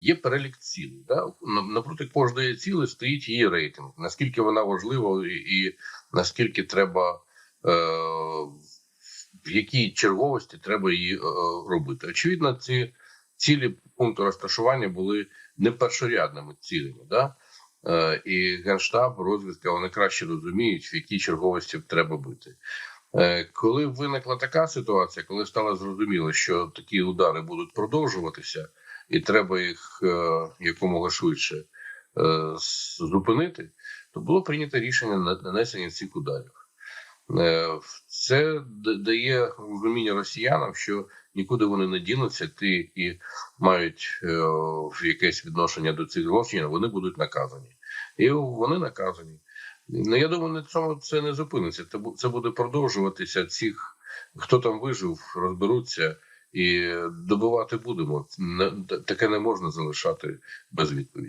є перелік цілей. Да? Напроти кожної цілі стоїть її рейтинг. Наскільки вона важлива і, і наскільки треба, е, в якій черговості треба її е, робити. Очевидно, ці цілі пункту розташування були не першорядними цілями. Да? Е, і Генштаб, розвідка, вони краще розуміють, в якій черговості треба бити. Е, Коли виникла така ситуація, коли стало зрозуміло, що такі удари будуть продовжуватися, і треба їх е, якомога швидше е, зупинити, то було прийнято рішення на нанесення цих ударів. Е, Це дає розуміння росіянам, що нікуди вони не дінуться, ті, які мають якесь відношення до цих злочинів, вони будуть наказані. І вони наказані. Ну, я думаю, на цьому це не зупиниться. Це буде продовжуватися. Цих хто там вижив, розберуться і добивати будемо. Таке не можна залишати без відповіді.